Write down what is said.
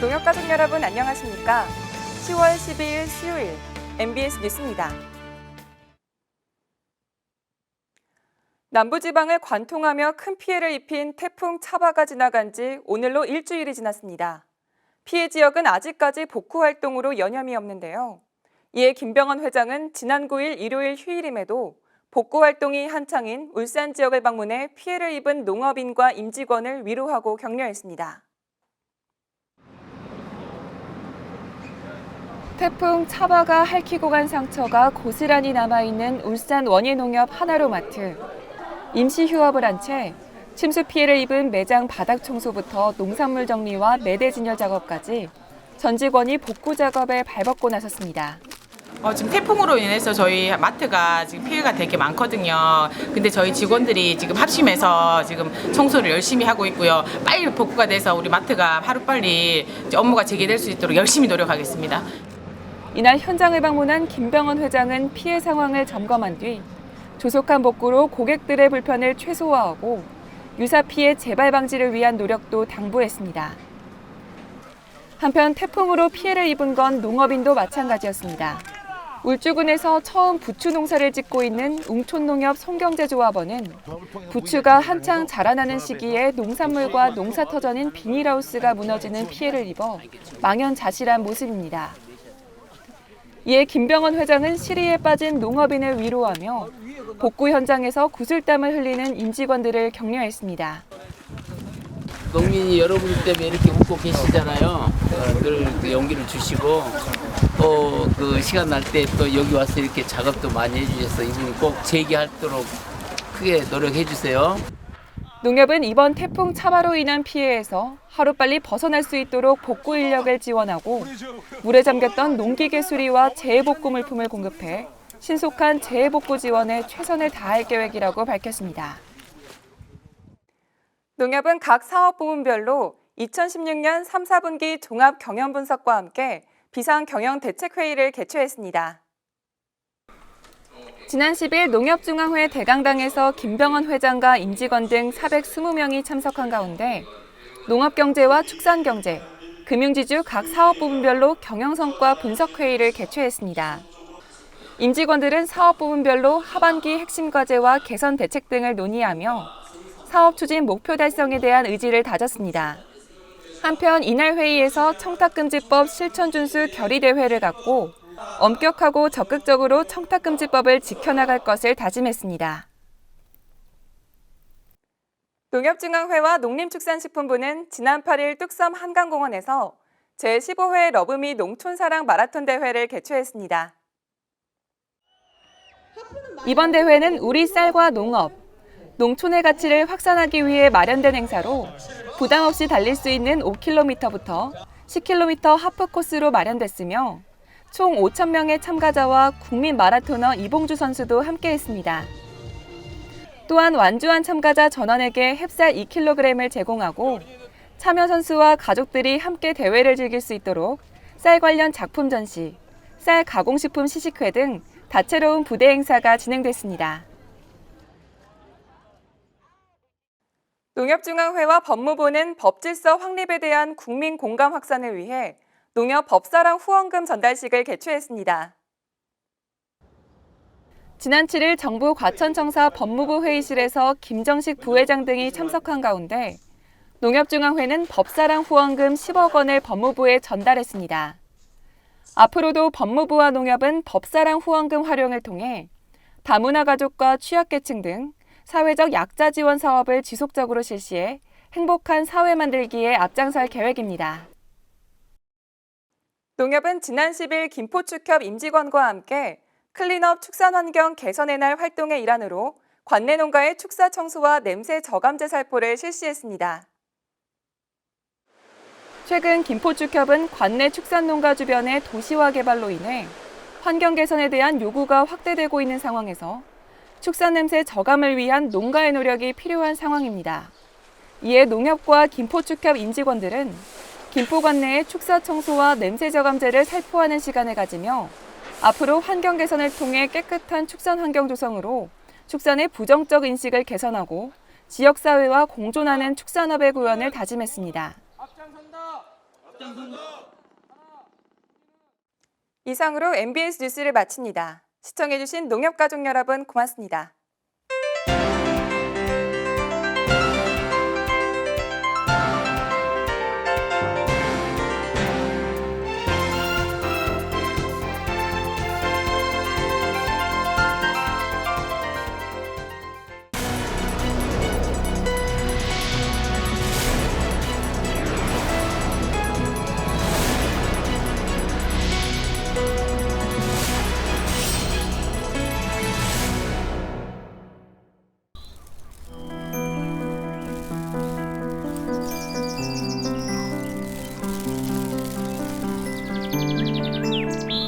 농협가족 여러분 안녕하십니까? 10월 12일 수요일 MBS 뉴스입니다. 남부지방을 관통하며 큰 피해를 입힌 태풍 차바가 지나간 지 오늘로 일주일이 지났습니다. 피해 지역은 아직까지 복구 활동으로 여념이 없는데요. 이에 김병헌 회장은 지난 9일 일요일 휴일임에도 복구 활동이 한창인 울산 지역을 방문해 피해를 입은 농업인과 임직원을 위로하고 격려했습니다. 태풍 차바가 핥히고 간 상처가 고스란히 남아있는 울산 원예농협 하나로마트. 임시 휴업을 한 채 침수 피해를 입은 매장 바닥 청소부터 농산물 정리와 매대 진열 작업까지 전 직원이 복구 작업에 발벗고 나섰습니다. 어, 지금 태풍으로 인해서 저희 마트가 지금 피해가 되게 많거든요. 근데 저희 직원들이 지금 합심해서 지금 청소를 열심히 하고 있고요. 빨리 복구가 돼서 우리 마트가 하루빨리 업무가 재개될 수 있도록 열심히 노력하겠습니다. 이날 현장을 방문한 김병헌 회장은 피해 상황을 점검한 뒤 조속한 복구로 고객들의 불편을 최소화하고 유사 피해 재발 방지를 위한 노력도 당부했습니다. 한편 태풍으로 피해를 입은 건 농업인도 마찬가지였습니다. 울주군에서 처음 부추 농사를 짓고 있는 웅촌농협 송경제조합원은 부추가 한창 자라나는 시기에 농산물과 농사터전인 비닐하우스가 무너지는 피해를 입어 망연자실한 모습입니다. 이에 김병헌 회장은 시리에 빠진 농업인을 위로하며 복구 현장에서 구슬땀을 흘리는 임직원들을 격려했습니다. 농민이 여러분 때문에 이렇게 웃고 계시잖아요. 어, 늘그 용기를 주시고 또 그 시간 날 때 또 여기 와서 이렇게 작업도 많이 해주셔서 이분이 꼭 재기하도록 크게 노력해 주세요. 농협은 이번 태풍 차바로 인한 피해에서 하루빨리 벗어날 수 있도록 복구 인력을 지원하고 물에 잠겼던 농기계 수리와 재해복구 물품을 공급해 신속한 재해복구 지원에 최선을 다할 계획이라고 밝혔습니다. 농협은 각 사업 부문별로 2016년 3, 4분기 종합 경영 분석과 함께 비상 경영 대책 회의를 개최했습니다. 지난 10일 농협중앙회 대강당에서 김병헌 회장과 임직원 등 420명이 참석한 가운데 농업경제와 축산경제, 금융지주 각 사업 부문별로 경영성과 분석회의를 개최했습니다. 임직원들은 사업 부문별로 하반기 핵심 과제와 개선 대책 등을 논의하며 사업 추진 목표 달성에 대한 의지를 다졌습니다. 한편 이날 회의에서 청탁금지법 실천 준수 결의대회를 갖고 엄격하고 적극적으로 청탁금지법을 지켜나갈 것을 다짐했습니다. 농협중앙회와 농림축산식품부는 지난 8일 뚝섬 한강공원에서 제15회 러브미 농촌사랑 마라톤 대회를 개최했습니다. 이번 대회는 우리 쌀과 농업, 농촌의 가치를 확산하기 위해 마련된 행사로 부담 없이 달릴 수 있는 5km부터 10km 하프 코스로 마련됐으며 총 5천 명의 참가자와 국민 마라토너 이봉주 선수도 함께했습니다. 또한 완주한 참가자 전원에게 햅쌀 2kg을 제공하고 참여 선수와 가족들이 함께 대회를 즐길 수 있도록 쌀 관련 작품 전시, 쌀 가공식품 시식회 등 다채로운 부대 행사가 진행됐습니다. 농협중앙회와 법무부는 법질서 확립에 대한 국민 공감 확산을 위해 농협 법사랑 후원금 전달식을 개최했습니다. 지난 7일 정부 과천청사 법무부 회의실에서 김정식 부회장 등이 참석한 가운데 농협중앙회는 법사랑 후원금 10억 원을 법무부에 전달했습니다. 앞으로도 법무부와 농협은 법사랑 후원금 활용을 통해 다문화 가족과 취약계층 등 사회적 약자 지원 사업을 지속적으로 실시해 행복한 사회 만들기에 앞장설 계획입니다. 농협은 지난 10일 김포축협 임직원과 함께 클린업 축산환경 개선의 날 활동의 일환으로 관내 농가의 축사 청소와 냄새 저감제 살포를 실시했습니다. 최근 김포축협은 관내 축산농가 주변의 도시화 개발로 인해 환경 개선에 대한 요구가 확대되고 있는 상황에서 축산 냄새 저감을 위한 농가의 노력이 필요한 상황입니다. 이에 농협과 김포축협 임직원들은 김포 관 내의 축사 청소와 냄새 저감제를 살포하는 시간을 가지며 앞으로 환경 개선을 통해 깨끗한 축산 환경 조성으로 축산의 부정적 인식을 개선하고 지역사회와 공존하는 축산업의 구현을 다짐했습니다. 이상으로 MBS 뉴스를 마칩니다. 시청해주신 농협가족 여러분 고맙습니다. Música